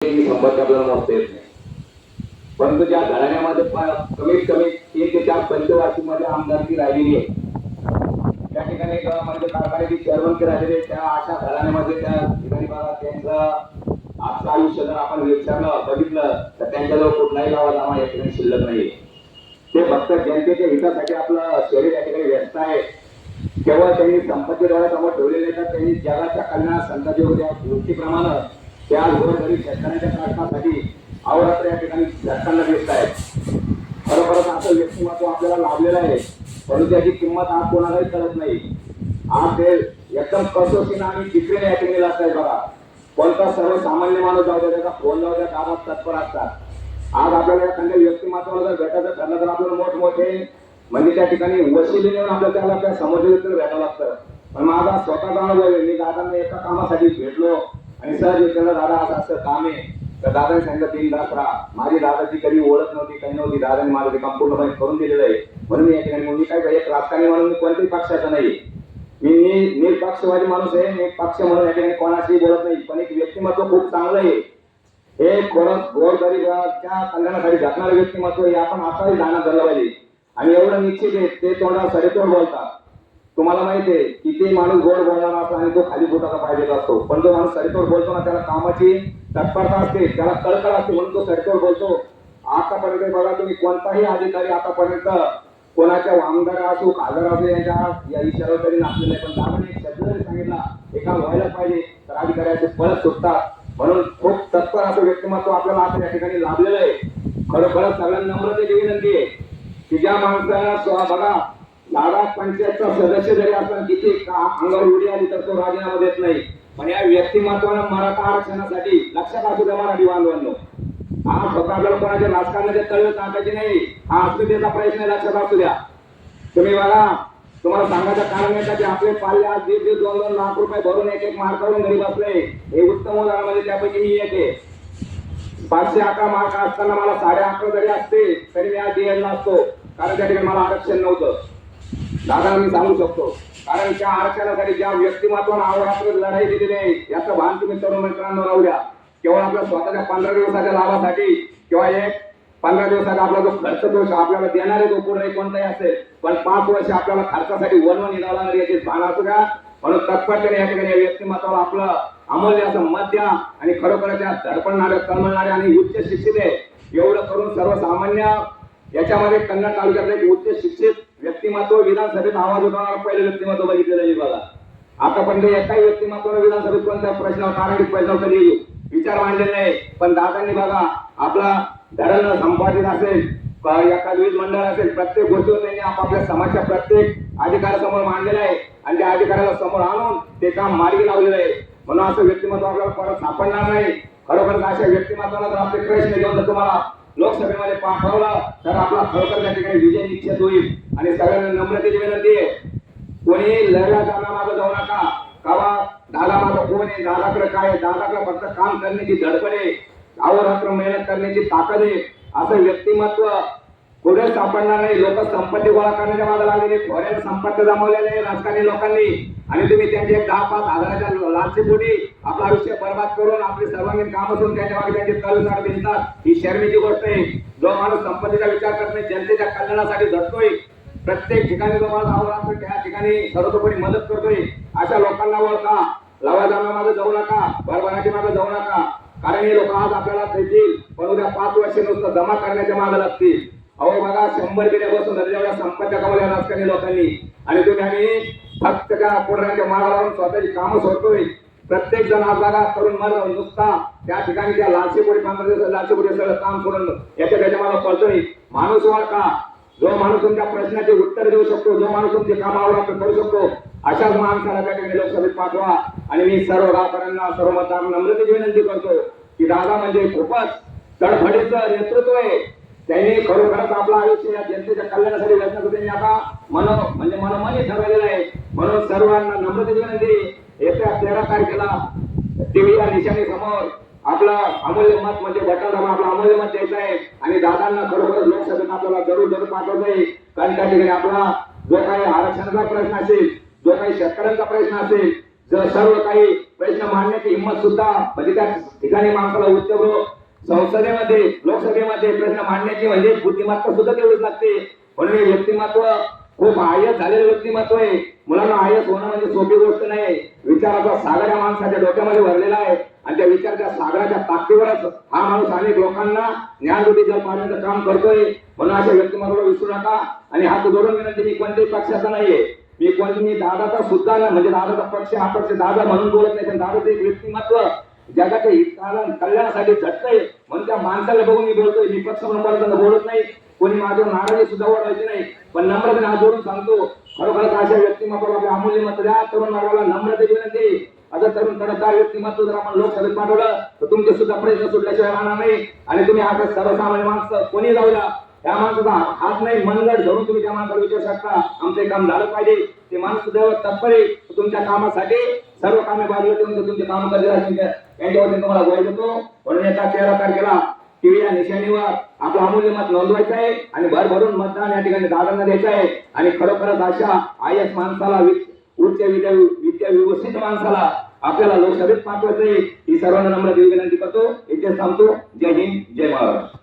ही संपत्ती आपल्याला मोजता येत नाही. परंतु ज्या घराण्यामध्ये कमीत कमी तीन ते चार पंचवार्षिकमध्ये आमदारकी राहिलेली आहे. त्या ठिकाणी म्हणजे कारखान्याची चेअरमनकी राहिलेली आहे त्या अशा घराण्यामध्ये त्या ठिकाणी बघा त्यांचं आजचं आयुष्य जर आपण विचारलं बघितलं तर त्यांच्याजवळ कुठलाही गावात आम्हाला या ठिकाणी शिल्लक नाही ते फक्त जनतेच्या हितासाठी आपलं शरीर या ठिकाणी व्यस्त आहे. केवळ त्यांनी संपत्ती डोळ्यासमोर ठेवलेले तर त्यांनी जगाच्या कल्याणात संतांच्या होत्या गोष्टीप्रमाणे त्या घरोघरी शेतकऱ्यांच्या प्रश्नासाठी अवरात्र या ठिकाणी झटकांना दिसत आहेत खरोखरच असं व्यक्तिमत्व आपल्याला लाभलेलं आहे. परंतु त्याची किंमत आज कोणालाही कळत नाही. आज ते एकदम कसोशीनं आणि चित्रीने या ठिकाणी जात आहे बघा. कोणता सर्वसामान्य माणूस जाऊ द्या त्याचा फोन जाऊ द्या कामात तत्पर असतात. आज आपल्याला एखाद्या व्यक्तिमत्वाला जर भेटायचं ठरलं तर आपल्याला मोठमोठे म्हणजे त्या ठिकाणी वशिले नेऊन आपल्याला त्याला त्या समोर भेटावं लागतं. पण माझा स्वतःचा अनुभव मी दादांना एका कामासाठी भेटलो. आणि सर त्याला दादा असं असं काम आहे. तर दादाने सांगितलं तीन तास राहा माझी दादाची कधी ओळख नव्हती काही नव्हती. दादाने माझं ते काम पूर्णपणे करून दिलेलं आहे. म्हणून मी या ठिकाणी मी काय एक राजकारणी म्हणून मी कोणत्याही पक्षाचा नाही मी मी निरपक्षवादी माणूस आहे मी पक्ष म्हणून या ठिकाणी कोणाशी बोलत नाही. पण एक व्यक्तिमत्व खूप चांगलं आहे. हे कोणत गोरगरीबाच्या कल्याणासाठी झटणारं व्यक्तिमत्व हे आपण आताही जाणं झालं पाहिजे. आणि एवढं निश्चित आहे ते तोंडावर सडेतोड बोलतात. तुम्हाला माहिती आहे की ते माणूस गोड बोलणारा असतो आणि तो खाली बोटाचा पाहिजे असतो. पण जो माणूस सडेतोड बोलतो ना त्याला कामाची तत्परता असते त्याला कळकळ असते म्हणून तो सडेतोड बोलतो. आतापर्यंत बघा तुम्ही कोणताही अधिकारी आतापर्यंत कोणाच्या आमदार असो खासदार असो यांच्या या विचारावर तरी नाचले नाही. पण दादाने एक शब्द जरी सांगितला एका व्हायला पाहिजे तर अधिकाऱ्याचे फळ सुटतात. म्हणून खूप तत्पर असं व्यक्तिमत्व आपल्याला आता या ठिकाणी लाभलेलं आहे. खरोखरच सगळ्यांना नम्रतेची विनंती आहे. की ज्या माणसाला बघा दादा पंचायतचा सदस्य जरी आपण किती अंगावर उडी आली तर तो राजीनामा देत नाही. पण या व्यक्तिमत्वानं मराठा आरक्षणासाठी लक्षात असू द्या मराठी बांधवांनो? हा स्वतः आपल्याला कोणाच्या राजकारणाच्या तळ टाकायचे नाही. हा अस्मितेचा प्रयत्न लक्षात असू द्या? तुम्ही बघा तुम्हाला सांगायचं कारण आहे का की आपले पाल्य आज दीड दीड दोन दोन लाख रुपये भरून एक एक मार्क करून घरी बसले. हे उत्तम उदाहरणामध्ये त्यापैकी मी एक आहे. पाचशे अकरा मार्क असताना मला साडे अकरा जरी असते तरी मी आज DL असतो. कारण त्या ठिकाणी मला आरक्षण नव्हतं. दादा मी सांगू शकतो कारण त्या आरक्षणासाठी ज्या व्यक्तिमत्वानं अहोरात्र लढाई दिलेली आहे याचं भान तुम्ही तरुण मित्रांनो राहू द्या. केवळ आपल्या स्वतःच्या पंधरा दिवसाच्या लाभासाठी किंवा एक पंधरा दिवसाचा आपला जो खर्च तो आपल्याला देणारे आहे तो पुढे कोणताही असेल पण पाच वर्ष आपल्याला खर्चासाठी वनवन निघावं लागणार याची भान असू द्या. म्हणून तत्परतेने या ठिकाणी या व्यक्तिमत्वाला आपलं अमूल्य असं मत द्या आणि खरोखर त्या धडपडणारे तळमळणारे आणि उच्च शिक्षित आहे एवढं करून सर्वसामान्य याच्यामध्ये कन्नड तालुक्यातलं एक उच्च शिक्षित व्यक्तिमत्व विधानसभेत आवाज उठवणार पहिलं व्यक्तिमत्व बघितलेलं आहे बघा. आतापर्यंत एकाही व्यक्तिमत्वानं विधानसभेत कोणत्या प्रश्नावर तारांकित पैसा कधी विचार मांडलेले नाही. पण दादांनी बघा आपला धरण संपादित असेल एखाद वीज मंडळ असेल प्रत्येक गोष्टीवर त्यांनी आपापल्या समाजच्या प्रत्येक अधिकारासमोर मांडलेलं आहे. आणि त्या अधिकाराला समोर आणून ते काम मार्गी लावलेलं आहे. म्हणून असं व्यक्तिमत्व आपल्याला परत सापडणार नाही. खरोखरच अशा व्यक्तिमत्वाला जर आपले प्रश्न घेऊन तुम्हाला लोकसभेमध्ये पाठवलं तर आपला खरोखर त्या ठिकाणी विजय निश्चित होईल. आणि सगळ्यांना नम्रतेची विनंती आहे. कोणी लढला जाणार मागं जाऊ नका. कावा दादा मागं कोण आहे? दादाकडे काय आहे? दादाकडे फक्त काम करण्याची धडपड आहे. अहोरात्र मेहनत करण्याची ताकद आहे. असं व्यक्तिमत्व कुठे सापडणार नाही. लोक संपत्ती गोळा करण्याच्या मागे लागलेले खोऱ्याने संपत्ती जमवलेले राजकारणी लोकांनी. आणि तुम्ही त्यांचे एक दहा पाच हजाराच्या लालची पोटी आपलं आयुष्य बर्बाद करून आपले सर्वांगीण काम असून त्यांच्या मागे त्यांचे कल झाड दिसतात. ही शर्मीची गोष्ट आहे. जो माणूस संपत्तीचा विचार करत नाही जनतेच्या कल्याणासाठी झटतोय. प्रत्येक ठिकाणी जो माणूस आवडतो त्या ठिकाणी सर्वतोपरी मदत करतोय. अशा लोकांना ओळखा. लवाजाना मागे जाऊ नका. भरभराटी मागे जाऊ नका. कारण हे लोक आज आपल्याला देतील. पण उद्या पाच वर्ष नुसतं जमा करण्याच्या मागे लागतील. अहो बघा शंभर बिड्या बसून जेवढ्या कमावल्या कमवल्या राजकारणी लोकांनी. आणि तुम्ही आम्ही फक्त त्या पोटरांच्या मागा लावून स्वतःची कामं सोडतोय. प्रत्येक जण आज बघा करून मला नुसता त्या ठिकाणी त्या लालची पोटी पंधरा सगळं काम सोडून याच्या त्याच्या मला कळतोय माणूस ओळखा जो माणूस तुमच्या प्रश्नाचे उत्तर देऊ शकतो जो माणूस तुमचे काम आपण करू शकतो अशाच माणसाला त्या ठिकाणी लोकसभेत पाठवा. आणि मी सर्व गावकऱ्यांना सर्व मतदार नम्रतेची विनंती करतो की दादा म्हणजे खूपच तडफडीचं नेतृत्व आहे. त्यांनी खरोखरच आपलं आयुष्य या जनतेच्या कल्याणासाठी व्यक्त त्यांनी आता मन म्हणजे मनोमनी ठरवलेलं आहे. म्हणून सर्वांना नम्रतेची विनंती येत्या तेरा तारखेला टीव्ही या निशाणी समोर आपलं अमूल्य मत म्हणजे बटन दाबून आपलं अमूल्य मत द्यायचं आहे. आणि दादांना खरोखर लोकसभेत आपल्याला जरूर जरूर पाठवत आहे. कारण त्या ठिकाणी आपला जो काही आरक्षणाचा प्रश्न असेल जो काही शेतकऱ्यांचा प्रश्न असेल जर सर्व काही प्रश्न मांडण्याची हिंमत सुद्धा म्हणजे त्या ठिकाणी माणसाला उच्च संसदेमध्ये लोकसभेमध्ये प्रश्न मांडण्याची म्हणजे बुद्धिमत्ता सुद्धा तेवढीच लागते. म्हणून हे व्यक्तिमत्व खूप आयस झालेलं व्यक्तिमत्व आहे. मुलांना आयस होणं म्हणजे सोपी गोष्ट नाही. विचाराचा सागर या माणसाच्या डोक्यामध्ये भरलेला आहे. आणि त्या विचाराच्या सागराच्या ताकदीवरच हा माणूस अनेक लोकांना ज्ञानरूपी जल पाण्याचं काम करतोय. म्हणून अशा व्यक्तिमत्वाला विसरू नका. आणि हात जोडून विनंती मी कोणत्याही पक्षाचा नाहीये. मी कोणती मी दादाचा सुद्धा ना म्हणजे दादाचा पक्ष हा पक्ष दादा म्हणून बोलत नाही. पण दादाचं एक व्यक्तिमत्व जगाच्या हिताला कल्याणासाठी झटतंय म्हणून त्या माणसाला बघून मी बोलतोय मी पक्ष म्हणून बोलत नाही. कोणी माझ्या नाराजी सुद्धा ओढवायची नाही. पण नम्रतेने हात जोडून सांगतो खरोखरच अशा व्यक्तिमत्वाला आपल्या अमूल्य मत द्या. तरुण वर्गाला नम्रतेची विनंती आता तरुण तडकदार व्यक्तिमत्व जर आपण लोकसभेत पाठवलं तर तुमचे सुद्धा प्रयत्न सुटल्याशिवाय राहणार नाही. आणि तुम्ही आता सर्वसामान्य माणसं कोणी जाऊ त्या माणसाचा हात नाही मनगड धरून तुम्ही त्या माणसाला विचारू शकता. आमचं हे काम झालं पाहिजे. ते माणूस सुद्धा तत्पर आहे. तुमच्या कामासाठी सर्व कामे बाजूला ठेवून तुमचे काम करतील अशी त्या- वतीने तुम्हाला गोळी देतो. म्हणून तेरा तारखेला टीव्ही या निशाणीवर आपलं अमूल्य मत नोंदवायचं आहे आणि भरभरून मतदान या ठिकाणी दादांना द्यायचं आहे. आणि खरोखरच अशा आय एस माणसाला उच्च विद्या विद्या व्यवस्थित माणसाला आपल्याला लोकसभेत पाठवायचं आहे. ही सर्वांना नम्र देवी विनंती करतो. इथे थांबतो. जय हिंद जय महाराष्ट्र.